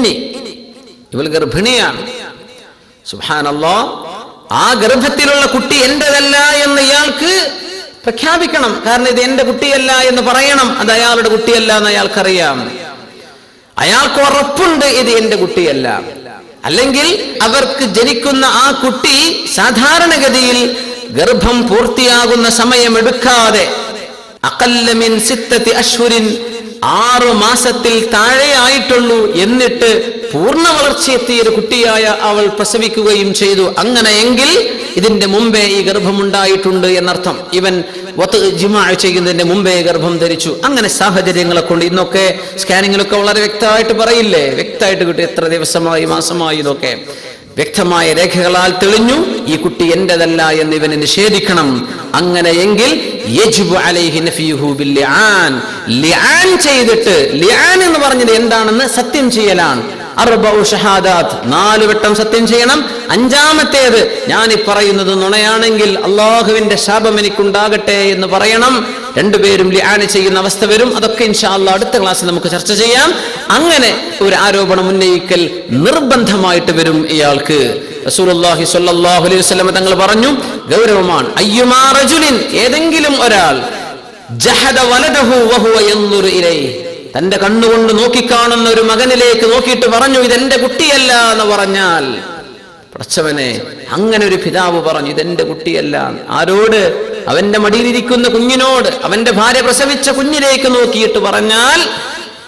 ഇനി ഇവൾ ഗർഭിണിയാണ്. സുഹാനല്ലോ ആ ഗർഭത്തിലുള്ള കുട്ടി എന്റേതല്ല എന്ന് ഇയാൾക്ക് പ്രഖ്യാപിക്കണം. കാരണം ഇത് എന്റെ കുട്ടിയല്ല എന്ന് പറയണം. അത് അയാളുടെ കുട്ടിയല്ല എന്ന് അയാൾക്കറിയാം. അയാൾക്ക് ഉറപ്പുണ്ട് ഇത് എന്റെ കുട്ടിയല്ല. അല്ലെങ്കിൽ അവർക്ക് ജനിക്കുന്ന ആ കുട്ടി സാധാരണഗതിയിൽ ഗർഭം പൂർത്തിയാകുന്ന സമയം എടുക്കാതെ അക്കല്ലമിൻ സിത്തത്തി അശ്വരിൻ ആറു മാസത്തിൽ താഴെയായിട്ടുള്ളൂ എന്നിട്ട് പൂർണ വളർച്ചയെത്തിയ ഒരു കുട്ടിയായ അവൾ പ്രസവിക്കുകയും ചെയ്തു. അങ്ങനെയെങ്കിൽ ഇതിന്റെ മുമ്പേ ഈ ഗർഭമുണ്ടായിട്ടുണ്ട് എന്നർത്ഥം. ഇവൻ ജിമാ ചെയ്യുന്നതിന്റെ മുമ്പേ ഗർഭം ധരിച്ചു. അങ്ങനെ സാഹചര്യങ്ങളെ കൊണ്ട് ഇന്നൊക്കെ സ്കാനിങ്ങിലൊക്കെ വളരെ വ്യക്തമായിട്ട് പറയില്ലേ? വ്യക്തമായിട്ട് കിട്ടി. എത്ര ദിവസമായി മാസമായി ഇതൊക്കെ വ്യക്തമായ രേഖകളാൽ തെളിഞ്ഞു. ഈ കുട്ടി എന്റേതല്ല എന്ന് ഇവനെ നിഷേധിക്കണം. അങ്ങനെയെങ്കിൽ ലിആൻ ചെയ്തിട്ട് ലിആൻ എന്ന് പറഞ്ഞത് എന്താണെന്ന് സത്യം ചെയ്യലാണ്. ഷഹാദാത്ത്. നാല് വട്ടം സത്യം ചെയ്യണം. അഞ്ചാമത്തേത് ഞാൻ ഈ പറയുന്നത് നുണയാണെങ്കിൽ അള്ളാഹുവിന്റെ ശാപം എനിക്കുണ്ടാകട്ടെ എന്ന് പറയണം. രണ്ടുപേരും ലിആൻ ചെയ്യുന്ന അവസ്ഥ വരും. അതൊക്കെ ഇൻഷാ അള്ളാഹ് അടുത്ത ക്ലാസ്സിൽ നമുക്ക് ചർച്ച ചെയ്യാം. അങ്ങനെ ഒരു ആരോപണം ഉന്നയിക്കൽ നിർബന്ധമായിട്ട് വരും ഇയാൾക്ക്. റസൂലുള്ളാഹി സ്വല്ലല്ലാഹു അലൈഹി വസല്ലം തങ്ങൾ പറഞ്ഞു ഗൗരവമാണ്. അയ്യുമാ റജുലിൻ ഏതെങ്കിലും ഒരാൾ. തന്റെ കണ്ണുകൊണ്ട് നോക്കിക്കാണുന്ന ഒരു മകനിലേക്ക് നോക്കിയിട്ട് പറഞ്ഞു ഇതെന്റെ കുട്ടിയല്ല എന്ന് പറഞ്ഞാൽ പടച്ചവനെ അങ്ങനെ ഒരു പിതാവ് പറഞ്ഞു ഇതെന്റെ കുട്ടിയല്ല ആരോട്? അവന്റെ മടിയിലിരിക്കുന്ന കുഞ്ഞിനോട്. അവന്റെ ഭാര്യ പ്രസവിച്ച കുഞ്ഞിലേക്ക് നോക്കിയിട്ട് പറഞ്ഞാൽ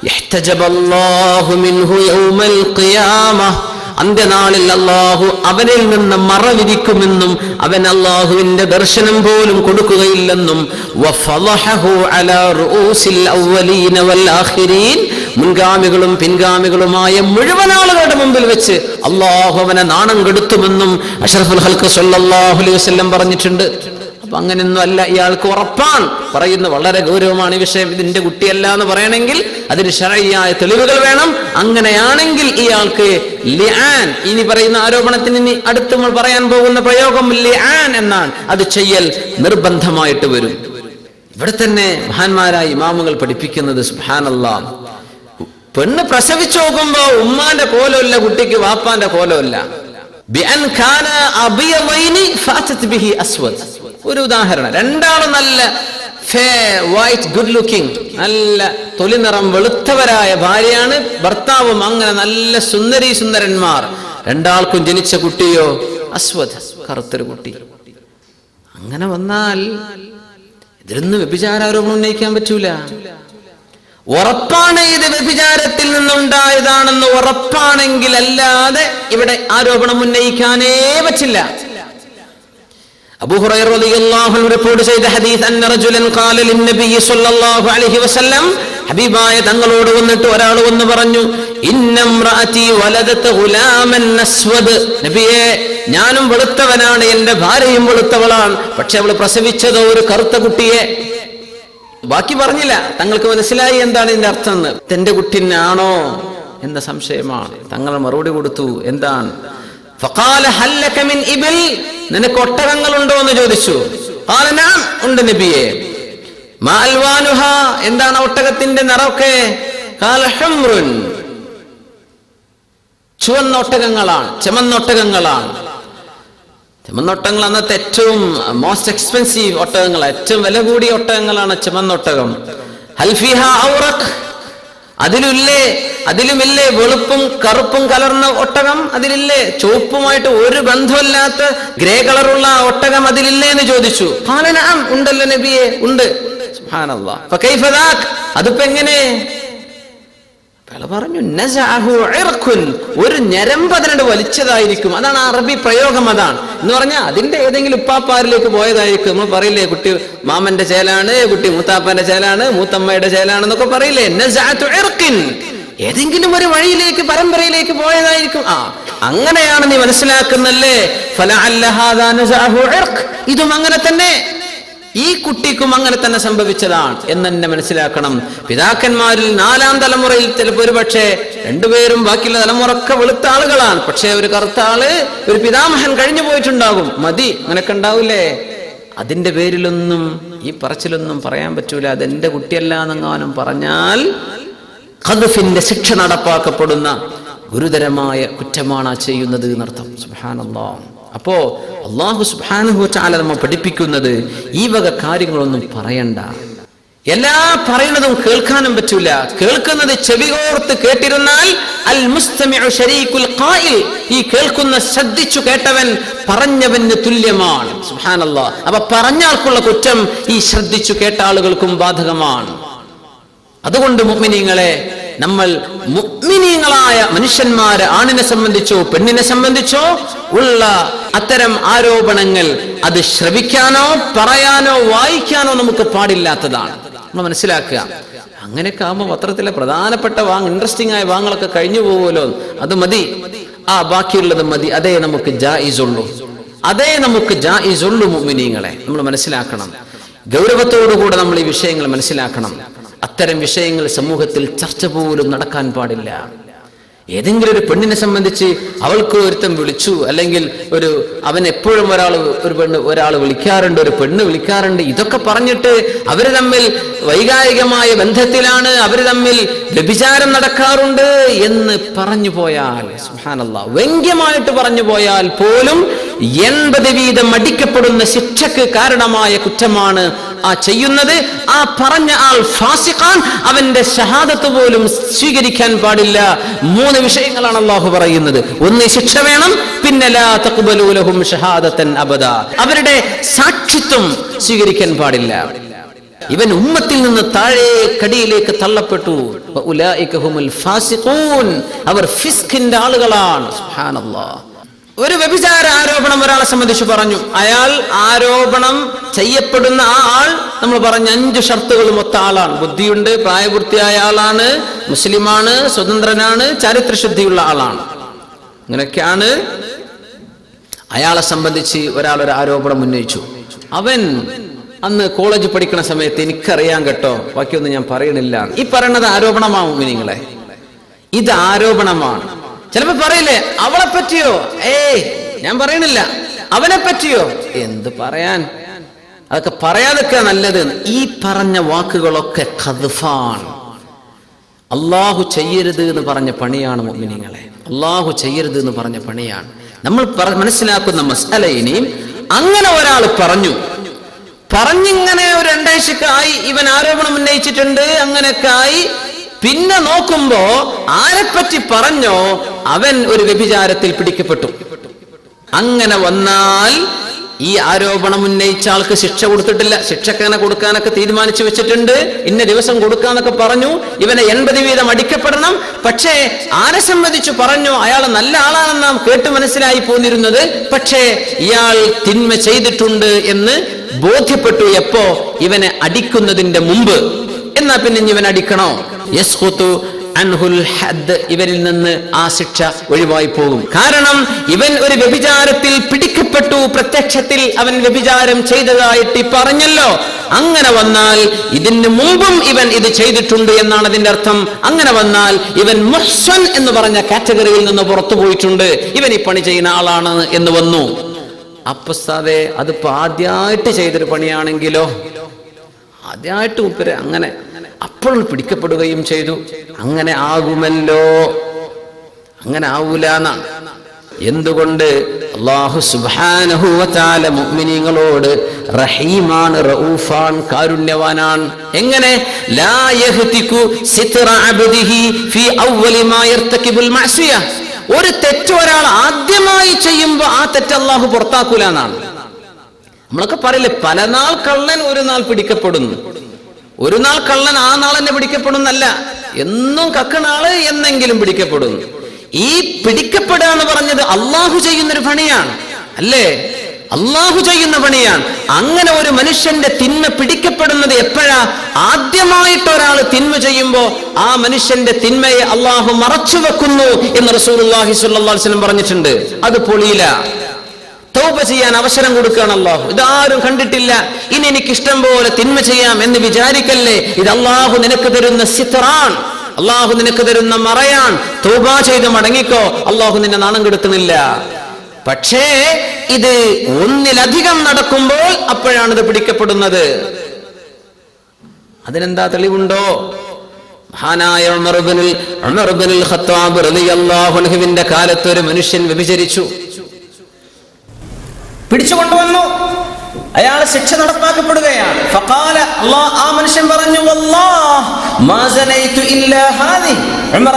യഹ്തജബല്ലാഹു മിൻഹു യൗമൽ ഖിയാമah അന്ത്യനാളിൽ അള്ളാഹു അവനിൽ നിന്ന് മറവിരിക്കുമെന്നും അവൻ അള്ളാഹുവിന്റെ ദർശനം പോലും കൊടുക്കുകയില്ലെന്നും മുൻഗാമികളും പിൻഗാമികളുമായ മുഴുവൻ ആളുകളുടെ മുമ്പിൽ വെച്ച് അള്ളാഹു അവനെ നാണം കെടുത്തുമെന്നും അഷറഫുൽ ഹൽക്ക് സല്ലല്ലാഹു അലൈഹി വസല്ലം പറഞ്ഞിട്ടുണ്ട്. അപ്പൊ അങ്ങനെയൊന്നും അല്ല ഇയാൾക്ക് ഉറപ്പാണ്. പറയുന്ന വളരെ ഗൗരവമാണ് ഈ വിഷയം. ഇതിന്റെ കുട്ടിയല്ല എന്ന് പറയണമെങ്കിൽ അതിന് ശരയ്യായ തെളിവുകൾ വേണം. അങ്ങനെയാണെങ്കിൽ ഇയാൾക്ക് ലിആൻ ഇനി പറയുന്ന ആരോപണത്തിന് ഇനി അടുത്ത് നമ്മൾ പറയാൻ പോകുന്ന പ്രയോഗം ലിആൻ എന്നാണ്. അത് ചെയ്യൽ നിർബന്ധമായിട്ട് വരും. ഇവിടെ തന്നെ മഹാന്മാരായ ഇമാമുകൾ പഠിപ്പിക്കുന്നത് സുഹാനല്ല പെണ്ണ് പ്രസവിച്ചു നോക്കുമ്പോ ഉമ്മാന്റെ കോലമല്ല കുട്ടിക്ക് വാപ്പാന്റെ കോലമല്ല. ഒരു ഉദാഹരണം. രണ്ടാളും നല്ല വൈറ്റ് ഗുഡ് ലുക്കിംഗ് നല്ല തൊലി നിറം വെളുത്തവരായ ഭാര്യയാണ്. ഭർത്താവും അങ്ങനെ നല്ല സുന്ദരി സുന്ദരന്മാർ. രണ്ടാൾക്കും ജനിച്ച കുട്ടിയോ? അസ്വദ് കറുത്തൊരു കുട്ടി. അങ്ങനെ വന്നാൽ ഇതിലൊന്നും വ്യഭിചാരോപണം ഉന്നയിക്കാൻ പറ്റൂല. ഉറപ്പാണ് ഇത് വ്യഭിചാരത്തിൽ നിന്നുണ്ടായതാണെന്ന് ഉറപ്പാണെങ്കിൽ അല്ലാതെ ഇവിടെ ആരോപണം ഉന്നയിക്കാനേ പറ്റില്ല. റിപ്പോർട്ട് ചെയ്ത ഹദീസ് റജുലൻ ഖാല അലൈഹി വസല്ലം ഹബീബായ തങ്ങളോട് വന്നിട്ട് ഒരാൾ വന്ന് പറഞ്ഞു അസ്വദ്. ഞാനും വെളുത്തവനാണ് എന്റെ ഭാര്യയും വെളുത്തവളാണ്. പക്ഷെ അവൾ പ്രസവിച്ചത് ഒരു കറുത്ത കുട്ടിയെ. ബാക്കി പറഞ്ഞില്ല. തങ്ങൾക്ക് മനസ്സിലായി എന്താണ് ഇതിന്റെ അർത്ഥം എന്ന്. തന്റെ കുട്ടിനാണോ? എന്ന സംശയമാണ്. തങ്ങൾ മറുപടി കൊടുത്തു. എന്താണ്? ഇബിൽ. നിനക്ക് ഒട്ടകങ്ങളുണ്ടോ എന്ന് ചോദിച്ചു. ഖാല നഅം ഉണ്ട് നബിയെ. മാൽവാനുഹ എന്താണ് ഒട്ടകത്തിന്റെ നിറമൊക്കെ? ഖാല ഹംറുൻ. ചുവന്ന ഒട്ടകങ്ങളാണ് ചെമന്ന ഒട്ടകങ്ങളാണ്. ചെമന്നൊട്ടകങ്ങൾ അന്നത്തെ ഏറ്റവും മോസ്റ്റ് എക്സ്പെൻസീവ് ഒട്ടകങ്ങൾ ഏറ്റവും വില കൂടിയ ഒട്ടകങ്ങളാണ് ചെമന്നൊട്ടകം ഹൽഫിഹ ഔറഖ്. അതിലില്ലേ അതിലുമില്ലേ വെളുപ്പും കറുപ്പും കലർന്ന ഒട്ടകം? അതിലില്ലേ ചുവപ്പുമായിട്ട് ഒരു ബന്ധമില്ലാത്ത ഗ്രേ കളറുള്ള ഒട്ടകം അതിലില്ലേ എന്ന് ചോദിച്ചു. ഖാലനാം ഉണ്ടല്ലോ നബിയെ ഉണ്ട്. അതിപ്പോ എങ്ങനെ? പറഞ്ഞു. ഒരു ഞരമ്പ് അതിനോട് വലിച്ചതായിരിക്കും. അതാണ് അറബി പ്രയോഗം അതാണ്. എന്ന് പറഞ്ഞാൽ അതിന്റെ ഏതെങ്കിലും ഉപ്പാപ്പാരിലേക്ക് പോയതായിരിക്കും. നമ്മൾ പറയില്ലേ കുട്ടി മാമന്റെ ചേലാണ് കുട്ടി മൂത്താപ്പന്റെ ചേലാണ് മൂത്തമ്മയുടെ ചേലാണെന്നൊക്കെ പറയില്ലേ നസഅതു ഇർഖിൻ. ഏതെങ്കിലും ഒരു വഴിയിലേക്ക് പരമ്പരയിലേക്ക് പോയതായിരിക്കും. ആ അങ്ങനെയാണ് നീ മനസ്സിലാക്കുന്നല്ലേ? ഇതും അങ്ങനെ തന്നെ. ഈ കുട്ടിക്കും അങ്ങനെ തന്നെ സംഭവിച്ചതാണ് എന്ന് തന്നെ മനസ്സിലാക്കണം. പിതാക്കന്മാരിൽ നാലാം തലമുറയിൽ ചിലപ്പോൾ ഒരു പക്ഷേ രണ്ടുപേരും ബാക്കിയുള്ള തലമുറക്കെ വെളുത്ത ആളുകളാണ്. പക്ഷേ ഒരു കറുത്ത ആൾ ഒരു പിതാമഹൻ കഴിഞ്ഞു പോയിട്ടുണ്ടാകും. മതി അങ്ങനെയൊക്കെ ഉണ്ടാവില്ലേ അതിന്റെ പേരിലൊന്നും ഈ പറച്ചിലൊന്നും പറയാൻ പറ്റൂല. അതെന്റെ കുട്ടിയല്ല എന്നെങ്ങാനും പറഞ്ഞാൽ ഖദ്ഫിന്റെ ശിക്ഷ നടപ്പാക്കപ്പെടുന്ന ഗുരുതരമായ കുറ്റമാണ് ചെയ്യുന്നത് എന്നർത്ഥം. സുഹാനല്ലോ അപ്പോ അള്ളാഹു സുബാനുഹു ചാല നമ്മ പഠിപ്പിക്കുന്നത് ഈ വക കാര്യങ്ങളൊന്നും പറയണ്ട. എല്ലാ പറയുന്നതും കേൾക്കാനും പറ്റൂല. കേൾക്കുന്നത് ചെവികോർത്ത് കേട്ടിരുന്നാൽ അൽ ശരീകുൽ ഖായിൽ ഈ കേൾക്കുന്ന ശ്രദ്ധിച്ചു കേട്ടവൻ പറഞ്ഞവന് തുല്യമാണ്. സുഹാനല്ലോ അപ്പൊ പറഞ്ഞാൾക്കുള്ള കുറ്റം ഈ ശ്രദ്ധിച്ചു കേട്ട ആളുകൾക്കും ബാധകമാണ്. അതുകൊണ്ട് മുഗ്മിനീങ്ങളെ നമ്മൾ മുഗ്മിനീങ്ങളായ മനുഷ്യന്മാര് ആണിനെ സംബന്ധിച്ചോ പെണ്ണിനെ സംബന്ധിച്ചോ ഉള്ള അത്തരം ആരോപണങ്ങൾ അത് ശ്രവിക്കാനോ പറയാനോ വായിക്കാനോ നമുക്ക് പാടില്ലാത്തതാണ്. നമ്മൾ മനസ്സിലാക്കുക. അങ്ങനെയൊക്കെ ആകുമ്പോൾ പത്രത്തിലെ പ്രധാനപ്പെട്ട വാങ് ഇൻട്രസ്റ്റിംഗ് ആയ വാങ്ങളൊക്കെ കഴിഞ്ഞു പോകുമല്ലോ. അത് മതി. ആ ബാക്കിയുള്ളത് മതി. അതേ നമുക്ക് ജായിസുള്ളൂ. അതേ നമുക്ക് ജായിസുള്ളൂ മുഅ്മിനീങ്ങളെ. നമ്മൾ മനസ്സിലാക്കണം. ഗൗരവത്തോടുകൂടെ നമ്മൾ ഈ വിഷയങ്ങൾ മനസ്സിലാക്കണം. അത്തരം വിഷയങ്ങൾ സമൂഹത്തിൽ ചർച്ച പോലും നടക്കാൻ പാടില്ല. ഏതെങ്കിലും ഒരു പെണ്ണിനെ സംബന്ധിച്ച് അവൾക്ക് ഒരുത്തം വിളിച്ചു അല്ലെങ്കിൽ ഒരു അവൻ എപ്പോഴും ഒരാൾ ഒരു പെണ്ണ് ഒരാൾ വിളിക്കാറുണ്ട് ഒരു പെണ്ണ് വിളിക്കാറുണ്ട് ഇതൊക്കെ പറഞ്ഞിട്ട് അവർ തമ്മിൽ വൈകാരികമായ ബന്ധത്തിലാണ് അവർ തമ്മിൽ വ്യഭിചാരം നടക്കാറുണ്ട് എന്ന് പറഞ്ഞു പോയാൽ സുഹാനല്ല വ്യംഗ്യമായിട്ട് പറഞ്ഞു പോയാൽ പോലും എൺപത് വീതം അടിക്കപ്പെടുന്ന ശിക്ഷക്ക് കാരണമായ കുറ്റമാണ് ആ ചെയ്യുന്നത്. ആ പറഞ്ഞ ആൾ ഫാസിഖാൻ അവന്റെ ഷഹാദത്ത് പോലും സ്വീകരിക്കാൻ പാടില്ല. മൂന്ന് വിഷയങ്ങളാണ് അള്ളാഹു പറയുന്നത്. ഒന്ന് ശിക്ഷ വേണം. പിന്നെ അബദ. അവരുടെ സാക്ഷിത്വം സ്വീകരിക്കാൻ പാടില്ല. ഇവൻ ഉമ്മത്തിൽ നിന്ന് താഴെ കടിയിലേക്ക് തള്ളപ്പെട്ടു അവർ ഫിസ്കിന്റെ ആളുകളാണ്. സുബ്ഹാനല്ലാഹ് ഒരു വ്യഭിചാര ആരോപണം ഒരാളെ സംബന്ധിച്ച് പറഞ്ഞു. അയാൾ ആരോപണം ചെയ്യപ്പെടുന്ന ആ ആൾ നമ്മൾ പറഞ്ഞ അഞ്ച് ഷർത്തുകൾ മൊത്ത ആളാണ്. ബുദ്ധിയുണ്ട് പ്രായപൂർത്തിയായ ആളാണ് മുസ്ലിമാണ് സ്വതന്ത്രനാണ് ചരിത്രശുദ്ധിയുള്ള ആളാണ്. ഇങ്ങനെയൊക്കെയാണ് അയാളെ സംബന്ധിച്ച് ഒരാൾ ഒരു ആരോപണം ഉന്നയിച്ചു. അവൻ അന്ന് കോളേജ് പഠിക്കുന്ന സമയത്ത് എനിക്കറിയാൻ കേട്ടോ ബാക്കിയൊന്നും ഞാൻ പറയണില്ല. ഈ പറയുന്നത് ആരോപണമാവും നിങ്ങളെ ഇത് ആരോപണമാണ്. ചിലപ്പോ പറയില്ലേ അവളെ പറ്റിയോ? ഏയ് ഞാൻ പറയണില്ല. അവനെ പറ്റിയോ? എന്ത് പറയാൻ? അതൊക്കെ പറയാതൊക്കെ നല്ലത്. ഈ പറഞ്ഞ വാക്കുകളൊക്കെ കതുഫാണ് അള്ളാഹു ചെയ്യരുത് എന്ന് പറഞ്ഞ പണിയാണ് മുഅ്മിനീങ്ങളെ. അള്ളാഹു ചെയ്യരുത് എന്ന് പറഞ്ഞ പണിയാണ്. നമ്മൾ മനസ്സിലാക്കുന്ന മസാല ഇനിയും അങ്ങനെ ഒരാൾ പറഞ്ഞു. പറഞ്ഞിങ്ങനെ ഒരു രണ്ടാഴ്ചക്ക് ആയി ഇവൻ ആരോപണം ഉന്നയിച്ചിട്ടുണ്ട് അങ്ങനെയൊക്കെ ആയി. പിന്നെ നോക്കുമ്പോ ആരെപ്പറ്റി പറഞ്ഞോ അവൻ ഒരു വ്യഭിചാരത്തിൽ പിടിക്കപ്പെട്ടു. അങ്ങനെ വന്നാൽ ഈ ആരോപണം ഉന്നയിച്ച ആൾക്ക് ശിക്ഷ കൊടുത്തിട്ടില്ല. ശിക്ഷക്കങ്ങനെ കൊടുക്കാനൊക്കെ തീരുമാനിച്ചു വെച്ചിട്ടുണ്ട്. ഇന്ന ദിവസം കൊടുക്കാന്നൊക്കെ പറഞ്ഞു. ഇവനെ എൺപത് വീതം അടിക്കപ്പെടണം. പക്ഷേ ആരെ സംബന്ധിച്ചു പറഞ്ഞു? അയാൾ നല്ല ആളാണെന്ന് നാം കേട്ട് മനസ്സിലായി പോന്നിരുന്നത്. പക്ഷേ ഇയാൾ തിന്മ ചെയ്തിട്ടുണ്ട് എന്ന് ബോധ്യപ്പെട്ടു എപ്പോ ഇവനെ അടിക്കുന്നതിന്റെ മുമ്പ്. എന്നാ പിന്നെ ഇവൻ അടിക്കണോ? യസ്ഖുതു അൻഹുൽ ഹദ് ഇവരിൽ നിന്ന് ആ ശിക്ഷ ഒഴിവായി പോകും. കാരണം ഇവൻ ഒരു വ്യഭിചാരത്തിൽ പിടിക്കപ്പെട്ടു പ്രത്യക്ഷത്തിൽ അവൻ വ്യഭിചാരം ചെയ്തതായിട്ട് പറഞ്ഞല്ലോ. അങ്ങനെ വന്നാൽ ഇതിന് മുമ്പും ഇവൻ ഇത് ചെയ്തിട്ടുണ്ട് എന്നാണ് അതിന്റെ അർത്ഥം. അങ്ങനെ വന്നാൽ ഇവൻ മുഹ്സൻ എന്ന് പറഞ്ഞ കാറ്റഗറിയിൽ നിന്ന് പുറത്തു പോയിട്ടുണ്ട്. ഇവൻ ഈ പണി ചെയ്യുന്ന ആളാണ് എന്ന് വന്നു. അപ്പസ്താതെ അതിപ്പോ ആദ്യമായിട്ട് ചെയ്തൊരു പണിയാണെങ്കിലോ? ആദ്യമായിട്ട് ഉപ്പര് അങ്ങനെ അപ്പോൾ പിടിക്കപ്പെടുകയും ചെയ്തു. അങ്ങനെ ആകുമല്ലോ. അങ്ങനെ ആവൂല എന്നാണ്. എന്തുകൊണ്ട്? അള്ളാഹു സുബ്ഹാനഹു വതആല മുഅ്മിനീങ്ങളോട് റഹീമാണ് റഊഫാൻ കാരുണ്യവാനാണ്. എങ്ങനെ? ഒരു തെറ്റ് ഒരാൾ ആദ്യമായി ചെയ്യുമ്പോൾ ആ തെറ്റ് അള്ളാഹു പുറത്താക്കൂല എന്നാണ്. നമ്മളൊക്കെ പറയില്ലേ പല നാൾ കള്ളൻ ഒരു നാൾ പിടിക്കപ്പെടുന്നു. ഒരു നാൾ കള്ളൻ ആ നാൾ തന്നെ പിടിക്കപ്പെടുന്നല്ല. എന്നും കക്കണാൾ എന്നെങ്കിലും പിടിക്കപ്പെടുന്നു. ഈ പിടിക്കപ്പെടുക എന്ന് പറഞ്ഞത് അള്ളാഹു ചെയ്യുന്നൊരു പണിയാണ്. അല്ലേ? അള്ളാഹു ചെയ്യുന്ന പണിയാണ്. അങ്ങനെ ഒരു മനുഷ്യന്റെ തിന്മ പിടിക്കപ്പെടുന്നത് എപ്പോഴാ? ആദ്യമായിട്ട് ഒരാൾ തിന്മ ചെയ്യുമ്പോ ആ മനുഷ്യന്റെ തിന്മയെ അള്ളാഹു മറച്ചു വെക്കുന്നു എന്ന് റസൂലുള്ളാഹി അള്ളാഹി വസല്ലം പറഞ്ഞിട്ടുണ്ട്. അത് പൊളിയില്ല തൗബ ചെയ്യാൻ അവസരം കൊടുക്കുകയാണ് അള്ളാഹു. ഇതാരും കണ്ടിട്ടില്ല. ഇനി എനിക്ക് ഇഷ്ടം പോലെ തിന്മ ചെയ്യാം എന്ന് വിചാരിക്കല്ലേ? ഇത് അള്ളാഹു നിനക്ക് തരുന്ന സിത്റാൻ അള്ളാഹു നിനക്ക് തരുന്ന മറയാൻ തൗബ ചെയ്ത് മടങ്ങിക്കോ. അള്ളാഹു നിന്നെ നാണം കെടുത്തുന്നില്ല. പക്ഷേ ഇത് ഒന്നിലധികം നടക്കുമ്പോൾ അപ്പോഴാണ് ഇത് പിടിക്കപ്പെടുന്നത്. അതിനെന്താ തെളിവുണ്ടോ? മഹാനായ ഉമർ ഉമർബിനിൽ ഉമർ ഇബ്നുൽ ഖത്താബ് റളിയല്ലാഹു അൻഹുവിന്റെ കാലത്ത് ഒരു മനുഷ്യൻ വ്യഭിചരിച്ചു. പിടിച്ചുകൊണ്ടുവന്നു. അയാൾ ശിക്ഷ നടപ്പാക്കപ്പെടുകയാണ്. ഫഖാല ആ മനുഷ്യൻ പറഞ്ഞു വല്ലാഹ് ഇല്ലാ ഉമർ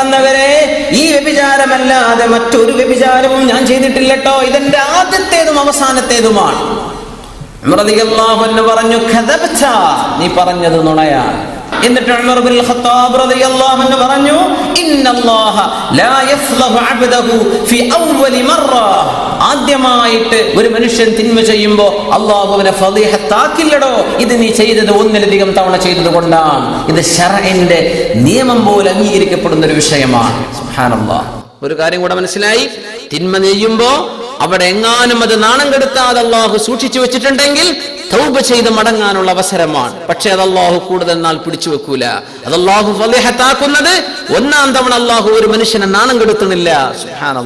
ഈ വ്യഭിചാരമല്ലാതെ മറ്റൊരു വ്യഭിചാരവും ഞാൻ ചെയ്തിട്ടില്ലട്ടോ. ഇതെന്റെ ആദ്യത്തേതും അവസാനത്തേതുമാണ്. ഉമർ അൻഹു പറഞ്ഞു കദബ്ത നീ പറഞ്ഞത് എന്നിട്ട് ഉമർ ഖത്താബ് അൻഹു പറഞ്ഞു ഇന്നല്ലാഹ ലാ അബ്ദഹു മറ. ആദ്യമായിട്ട് ഒരു മനുഷ്യൻ തിന്മ ചെയ്യുമ്പോൾ അള്ളാഹുവിനെ ഫളീഹത്താക്കില്ലടോ ഇത് നീ ചെയ്തത് ഒന്നിലധികം തവണ ചെയ്തത് കൊണ്ടാണ്. ഇത് ഷർഇന്റെ നിയമം പോലെ അംഗീകരിക്കപ്പെടുന്ന ഒരു വിഷയമാണ്. ഒരു കാര്യം കൂടെ മനസ്സിലായി? തിന്മ ചെയ്യുമ്പോ അവിടെ എങ്ങാനും അത് നാണം കെടുത്താതെ അള്ളാഹു സൂക്ഷിച്ചു വെച്ചിട്ടുണ്ടെങ്കിൽ തൗബ ചെയ്ത് മടങ്ങാനുള്ള അവസരമാണ്. പക്ഷെ അത് അള്ളാഹു കൂടുതൽ നാൾ പിടിച്ചു വെക്കൂല. അത് അള്ളാഹു ഒന്നാം തവണ അള്ളാഹു ഒരു മനുഷ്യനെ നാണം കെടുത്തുന്നില്ല. സുഹാൻ